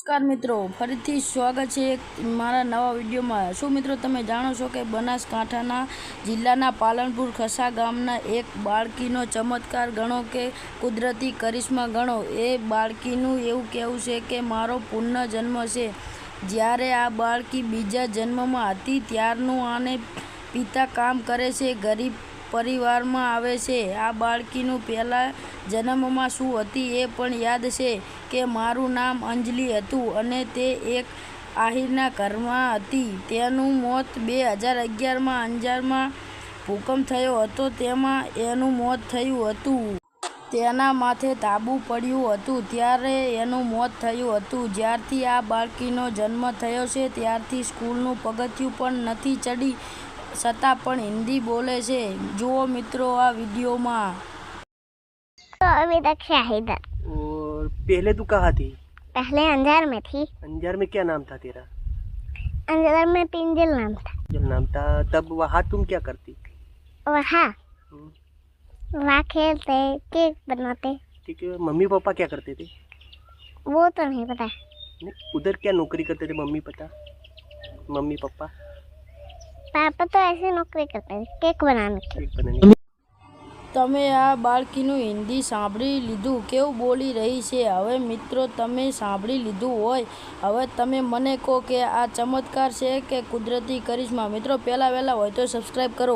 નમસ્કાર મિત્રો, ફરીથી સ્વાગત છે મારા નવા વિડીયોમાં. શું મિત્રો તમે જાણો છો કે બનાસકાંઠાના જિલ્લાના પાલનપુર ખસા ગામના એક બાળકીનો ચમત્કાર ગણો કે કુદરતી કરિશ્મા ગણો? એ બાળકીનું એવું કહેવું છે કે મારો પુનઃજન્મ છે. જ્યારે આ બાળકી બીજા જન્મમાં હતી, ત્યારનું આને પિતા કામ કરે છે, ગરીબ પરિવારમાં આવે છે. આ બાળકીનું પહેલા જન્મમાં શું હતી એ પણ યાદ છે કે મારું નામ અંજલિ હતું અને તે એક આહિરના ઘરમાં હતી. તેનું મોત બે હજાર અગિયારમાં અંજારમાં ભૂકંપ થયો હતો. તેમાં એનું મોત થયું હતું. તેના માથે તાબુ પડ્યું હતું. ત્યારે એનું મોત થયું હતું. જ્યારથી આ બાળકીનો જન્મ થયો છે, ત્યારથી સ્કૂલનું પગથિયું પણ નથી ચડી છતાં પણ હિન્દી બોલે છે જુઓ મિત્રો આ વિડીયોમાં तो अभी तक शाहिद है और पहले तू कहाँ थी पहले अंजार में थी अंजार में क्या नाम था तेरा अंजार में पिंजल नाम था जब नाम था तब वहाँ तुम क्या करती और हाँ हम्म, वहाँ खेलते केक बनाते ठीक है मम्मी पापा क्या करते थे वो तो नहीं पता नहीं, उधर क्या नौकरी करते थे मम्मी पता मम्मी पापा पापा तो ऐसे नौकरी करते थे केक बनाने की केक बनाने તમે આ બાળકીનું હિન્દી સાંભળી લીધું કેવું બોલી રહી છે હવે મિત્રો તમે સાંભળી લીધું હોય હવે તમે મને કહો કે આ ચમત્કાર છે કે કુદરતી કરિશ્મા મિત્રો પહેલાં વહેલા હોય તો સબસ્ક્રાઈબ કરો